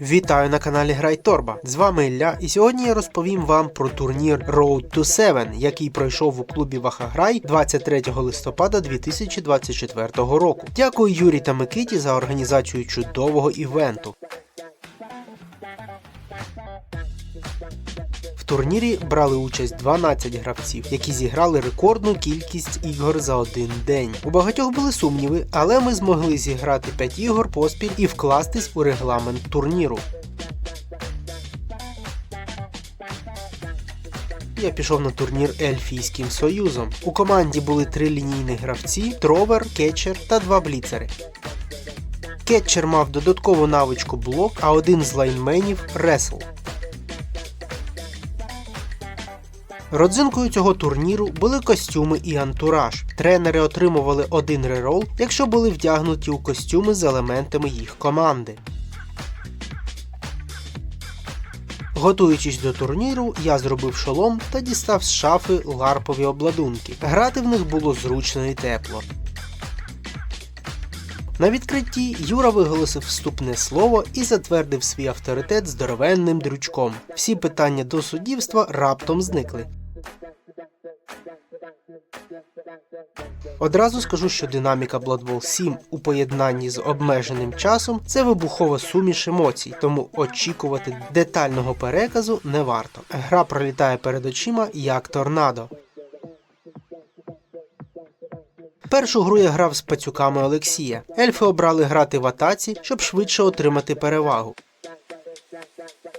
Вітаю на каналі Грай Торба. З вами Ілля, і сьогодні я розповім вам про турнір Road to 7, який пройшов у клубі Вахаграй 23 листопада 2024 року. Дякую Юрій та Микиті за організацію чудового івенту. Турнірі брали участь 12 гравців, які зіграли рекордну кількість ігор за один день. У багатьох були сумніви, але ми змогли зіграти 5 ігор поспіль і вкластись у регламент турніру. Я пішов на турнір Ельфійським Союзом. У команді були три лінійні гравці: тровер, кетчер та два бліцери. Кетчер мав додаткову навичку блок, а один з лайнменів ресл. Родзинкою цього турніру були костюми і антураж. Тренери отримували один рерол, якщо були вдягнуті у костюми з елементами їх команди. Готуючись до турніру, я зробив шолом та дістав з шафи ларпові обладунки. Грати в них було зручно і тепло. На відкритті Юра виголосив вступне слово і затвердив свій авторитет здоровенним дрючком. Всі питання до суддівства раптом зникли. Одразу скажу, що динаміка Blood Bowl 7 у поєднанні з обмеженим часом це вибухова суміш емоцій, тому очікувати детального переказу не варто. Гра пролітає перед очима як торнадо. Першу гру я грав з пацюками Олексія. Ельфи обрали грати в атаці, щоб швидше отримати перевагу.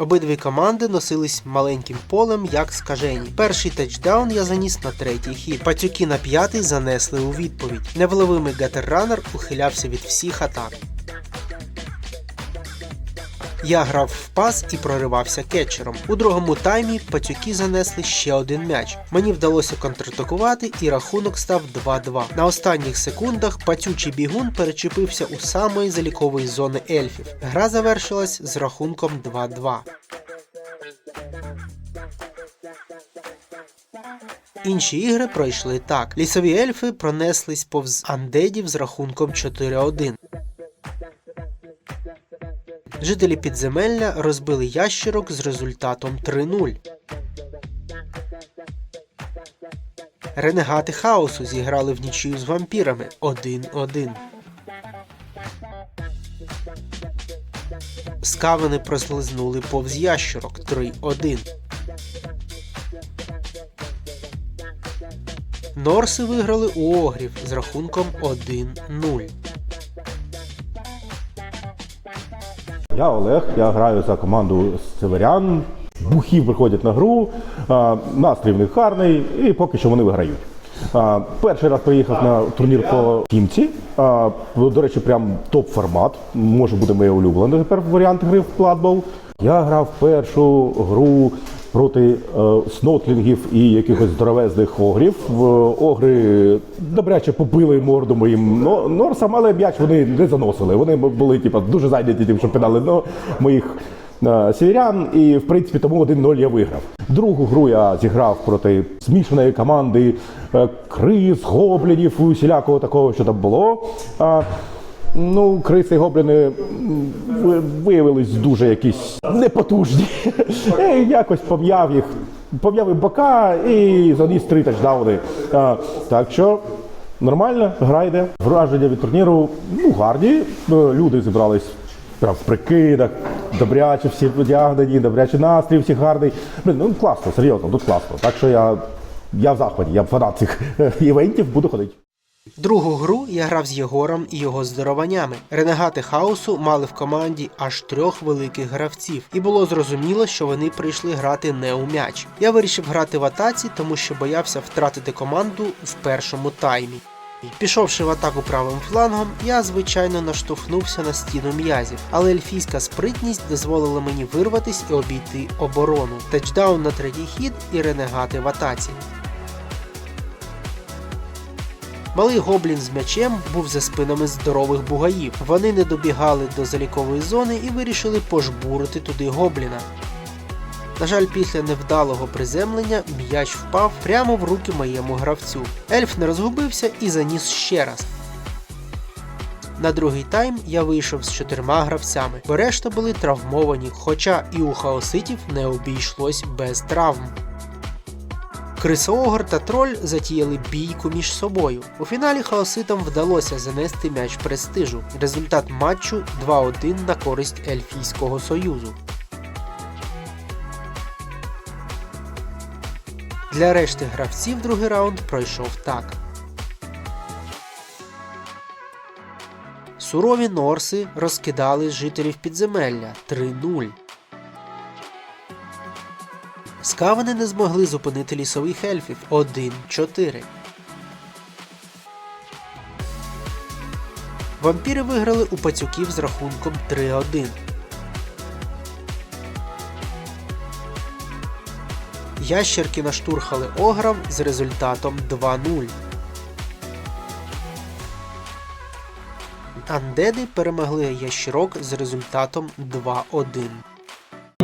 Обидві команди носились маленьким полем, як скажені. Перший тачдаун я заніс на третій хід. Пацюки на п'ятий занесли у відповідь. Невловимий гатерранер ухилявся від всіх атак. Я грав в пас і проривався кетчером. У другому таймі пацюки занесли ще один м'яч. Мені вдалося контратакувати і рахунок став 2-2. На останніх секундах пацючий бігун перечепився у самої залікової зони ельфів. Гра завершилась з рахунком 2-2. Інші ігри пройшли так. Лісові ельфи пронеслись повз андедів з рахунком 4-1. Жителі підземелля розбили ящерок з результатом 3-0. Ренегати хаосу зіграли в нічию з вампірами 1-1. Скавини прослизнули повз ящерок 3-1. Норси виграли у огрів з рахунком 1-0. Я Олег, я граю за команду Северян. Бухів приходять на гру, настрій в них гарний, і поки що вони виграють. Перший раз приїхав на турнір по тімці. До речі, прям топ-формат. Може бути моє улюблене тепер варіант гри в платбол. Я грав першу гру проти е, снотлінгів і якихось здоровезних огрів. Огри добряче побили морду моїм но- норсам, але м'яч вони не заносили. Вони були типу, дуже зайняті тим, що пинали моїх е, сіверян, і в принципі тому 1-0 я виграв. Другу гру я зіграв проти змішаної команди е, криз, гоблінів, усілякого такого, що там було. Ну, криси і гобліни виявились дуже якісь непотужні. Я якось пом'яв їх, пом'яв бока і заніс три тачдауни. А, так що нормально, гра йде. Враження від турніру ну, гарні. Ну, Люди зібрались прям в прикидах, добряче всі одягнені, добряче настрій, всі гарний. Блін, ну класно, серйозно, тут класно. Так що я, я в захваті, я фанат цих е, івентів, буду ходити. Другу гру я грав з Єгором і його здорованями. Ренегати хаосу мали в команді аж трьох великих гравців, і було зрозуміло, що вони прийшли грати не у м'яч. Я вирішив грати в атаці, тому що боявся втратити команду в першому таймі. Пішовши в атаку правим флангом, я звичайно наштовхнувся на стіну м'язів, але ельфійська спритність дозволила мені вирватись і обійти оборону. Тачдаун на третій хід і ренегати в атаці. Малий гоблін з м'ячем був за спинами здорових бугаїв. Вони не добігали до залікової зони і вирішили пожбурити туди гобліна. На жаль, після невдалого приземлення м'яч впав прямо в руки моєму гравцю. Ельф не розгубився і заніс ще раз. На другий тайм я вийшов з чотирма гравцями, бо решта були травмовані, хоча і у хаоситів не обійшлось без травм. Крисоогр та троль затіяли бійку між собою. У фіналі хаоситам вдалося занести м'яч престижу. Результат матчу 2-1 на користь Ельфійського союзу. Для решти гравців другий раунд пройшов так. Сурові норси розкидали жителів підземелля 3-0. Скавани не змогли зупинити лісових ельфів 1-4. Вампіри виграли у пацюків з рахунком 3-1. Ящерки наштурхали ограм з результатом 2-0. Андеди перемогли ящерок з результатом 2-1.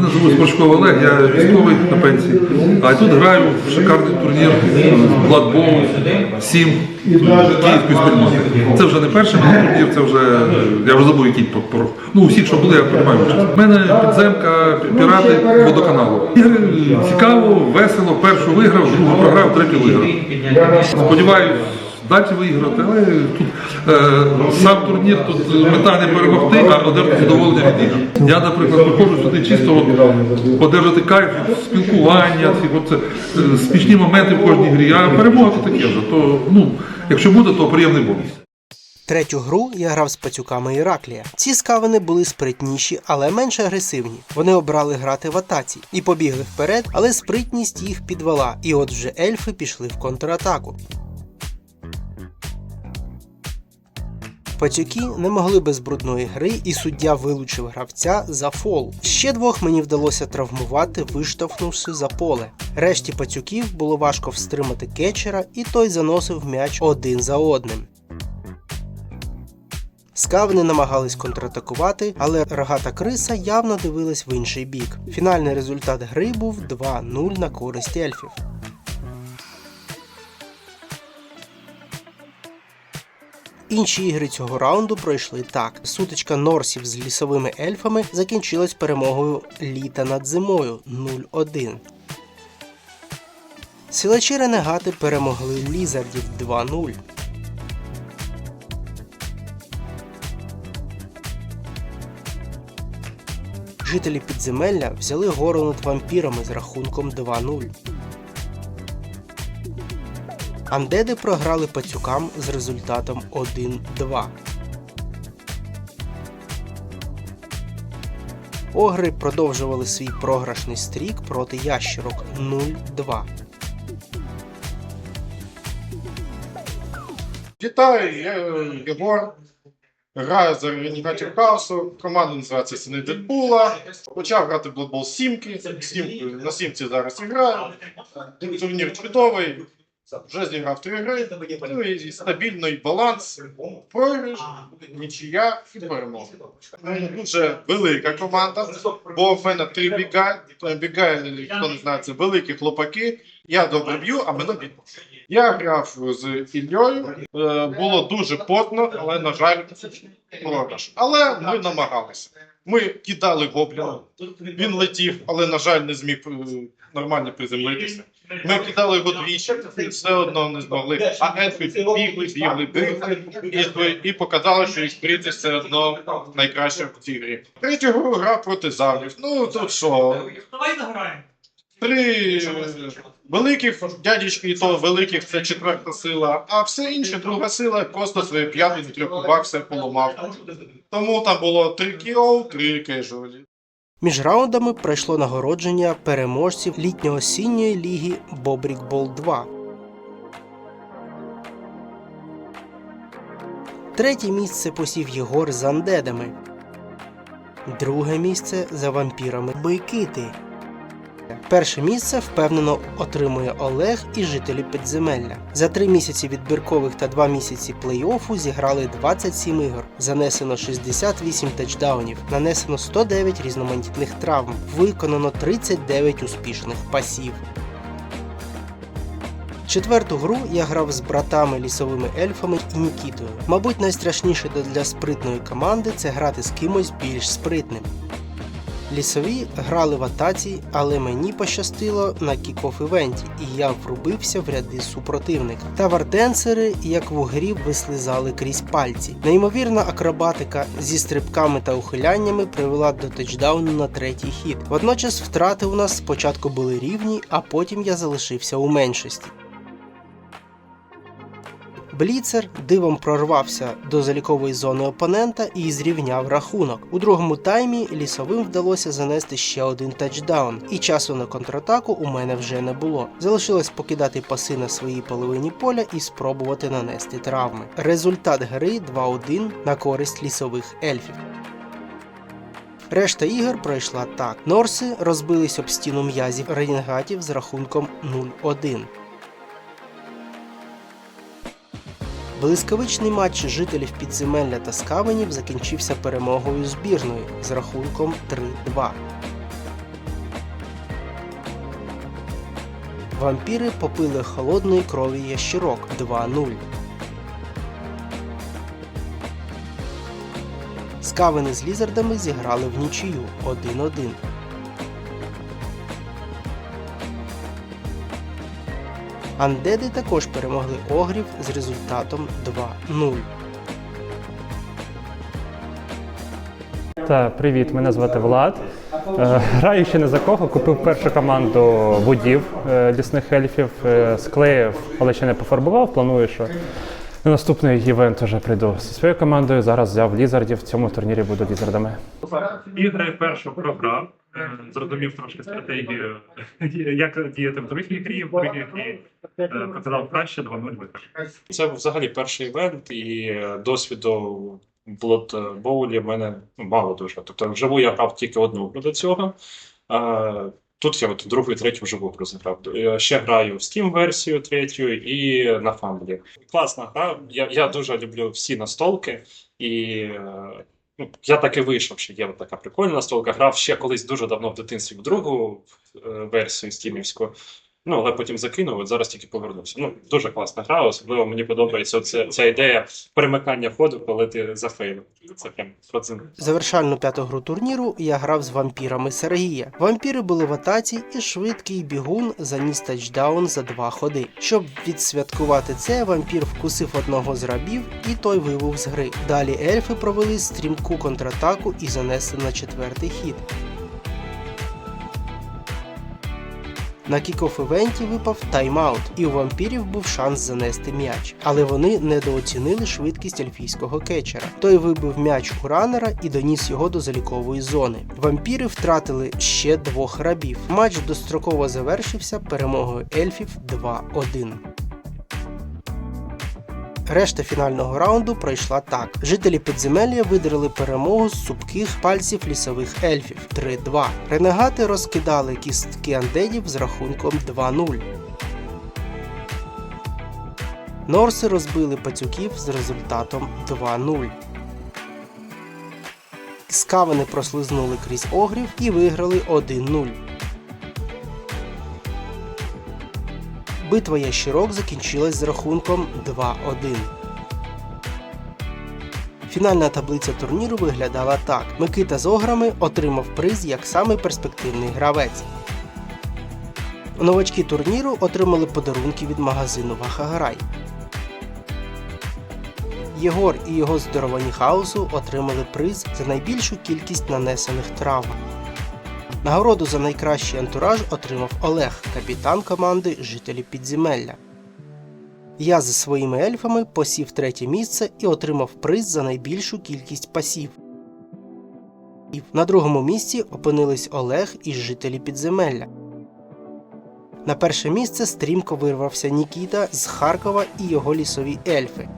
Мене звуть Смачков Олег, я військовий на пенсії. А тут граю в шикарний турнір Bowl 7 Київської спільноти. Це вже не перший мій турнір, це вже я вже забув, який Ну, усіх, що були, я приймаю участь. У мене підземка пірати водоканалу. Цікаво, весело. Першу виграв, другу програв, третю виграв. Сподіваюсь. Далі виграти, але тут е, сам турнір тут мета не перемогти, а одержати задоволення від ігор. Я, наприклад, приходжу сюди чисто от, одержати кайф, спілкування, ці от, е, смішні моменти в кожній грі. А перемога то таке вже. То, ну, якщо буде, то приємний бонус. Третю гру я грав з пацюками Іраклія. Ці скавини були спритніші, але менш агресивні. Вони обрали грати в атаці і побігли вперед, але спритність їх підвела. І от вже ельфи пішли в контратаку. Пацюки не могли без брудної гри, і суддя вилучив гравця за фол. Ще двох мені вдалося травмувати, виштовхнувши за поле. Решті пацюків було важко встримати кетчера, і той заносив м'яч один за одним. Скавни намагались контратакувати, але рогата криса явно дивилась в інший бік. Фінальний результат гри був 2-0 на користь ельфів. Інші ігри цього раунду пройшли так: сутичка норсів з лісовими ельфами закінчилась перемогою літа над зимою 0-1. Силачі ренегати перемогли лізардів 2-0. Жителі підземелля взяли гору над вампірами з рахунком 2-0. Андеди програли пацюкам з результатом 1-2. Огри продовжували свій програшний стрік проти ящерок 0-2. Вітаю, я е, Єгор. Граю за Ренігатів Хаусу. Команда називається Сини Дедпула. Почав грати в Blood Bowl 7. Сім, на сімці зараз граю. Турнір чудовий. Вже зіграв три гри. Ну і стабільний баланс. Програш, нічия і перемога. Ну, Дуже велика команда, бо в мене три біга. Біга, хто не знає, це великі хлопаки. Я добре б'ю, а мене б'ють. Я грав з Іллею, е, було дуже потно, але, на жаль, програш. Але ми намагалися. Ми кидали гобліна, він летів, але, на жаль, не зміг е, нормально приземлитися. Ми кидали його двічі, все одно не змогли. А ельфи бігли, з'їли бігли і, і показали, що їх прийти все одно найкраще в цій грі. Третю гру гра проти заврів. Ну тут що, Давай заграємо. Три великих дядечки, і то великих це четверта сила, а все інше друга сила просто своє п'ятий трьох кубах все поламав. Тому там було три кіл, три кежуалі. Між раундами пройшло нагородження переможців літньо-осінньої ліги Бобрікбол 2. Третє місце посів Єгор з андедами. Друге місце за вампірами Бойкити. Перше місце впевнено отримує Олег і жителі підземелля. За три місяці відбіркових та два місяці плей-оффу зіграли 27 ігор, занесено 68 тачдаунів, нанесено 109 різноманітних травм, виконано 39 успішних пасів. Четверту гру я грав з братами лісовими ельфами і Нікітою. Мабуть, найстрашніше для спритної команди це грати з кимось більш спритним. Лісові грали в атаці, але мені пощастило на кікоф івенті, і я врубився в ряди супротивника. Та варденсери, як в грі, вислизали крізь пальці. Неймовірна акробатика зі стрибками та ухиляннями привела до тачдауну на третій хід. Водночас втрати у нас спочатку були рівні, а потім я залишився у меншості. Бліцер дивом прорвався до залікової зони опонента і зрівняв рахунок. У другому таймі лісовим вдалося занести ще один тачдаун, і часу на контратаку у мене вже не було. Залишилось покидати паси на своїй половині поля і спробувати нанести травми. Результат гри 2-1 на користь лісових ельфів. Решта ігор пройшла так. Норси розбились об стіну м'язів ренегатів з рахунком 0-1. Блискавичний матч жителів підземелля та скавенів закінчився перемогою збірної з рахунком 3-2. Вампіри попили холодної крові ящирок 2-0. Скавени з лізардами зіграли в нічию 1-1. Андеди також перемогли огрів з результатом 2-0. Та привіт, мене звати Влад. Е, Граю ще не за кого. Купив першу команду водів е, лісних ельфів, е, склеїв, але ще не пофарбував. Планую, що на наступний івент вже прийду зі своєю командою. Зараз взяв лізардів. В цьому турнірі буду лізардами. Ігри першу програв, е, зрозумів трошки стратегію, як діяти в другій грі, в другій грі е, показав краще 2-0 виграв. Це взагалі перший івент, і е, досвіду в Blood Bowl в мене мало дуже. Тобто вживу я грав тільки одну до цього. Тут я от другу і третю вже гру грав. Ще граю в Steam версію третю і на фамблі. Класна гра. Я, я дуже люблю всі настолки, і ну, я так і вийшов, що є така прикольна настолка. Грав ще колись дуже давно в дитинстві в другу е, версію стімівську. Ну, але потім закинув, от зараз тільки повернувся. Ну, дуже класна гра, особливо мені подобається оця, ця ідея перемикання ходу, коли ти зафейлив. Це прям процент. Завершальну п'яту гру турніру я грав з вампірами Сергія. Вампіри були в атаці, і швидкий бігун заніс тачдаун за два ходи. Щоб відсвяткувати це, вампір вкусив одного з рабів, і той вибув з гри. Далі ельфи провели стрімку контратаку і занесли на четвертий хід. На кікоф івенті випав тайм-аут, і у вампірів був шанс занести м'яч. Але вони недооцінили швидкість альфійського кетчера. Той вибив м'яч у ранера і доніс його до залікової зони. Вампіри втратили ще двох рабів. Матч достроково завершився перемогою ельфів 2-1. Решта фінального раунду пройшла так. Жителі підземелля видрили перемогу з супких пальців лісових ельфів 3-2. Ренегати розкидали кістки андедів з рахунком 2-0. Норси розбили пацюків з результатом 2-0. Скавани прослизнули крізь огрів і виграли 1-0. Битва ящирок закінчилась з рахунком 2-1. Фінальна таблиця турніру виглядала так: Микита з ограми отримав приз як самий перспективний гравець. Новачки турніру отримали подарунки від магазину Вахаграй. Єгор і його здоровані хаосу отримали приз за найбільшу кількість нанесених травм. Нагороду за найкращий антураж отримав Олег, капітан команди Жителі підземелля. Я зі своїми ельфами посів третє місце і отримав приз за найбільшу кількість пасів. На другому місці опинились Олег із жителі підземелля. На перше місце стрімко вирвався Нікіта з Харкова і його лісові ельфи.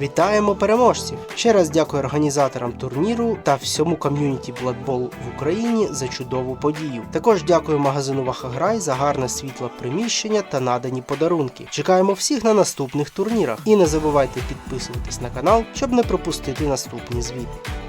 Вітаємо переможців! Ще раз дякую організаторам турніру та всьому ком'юніті Blood в Україні за чудову подію. Також дякую магазину Вахаграй за гарне світло приміщення та надані подарунки. Чекаємо всіх на наступних турнірах. І не забувайте підписуватись на канал, щоб не пропустити наступні звіти.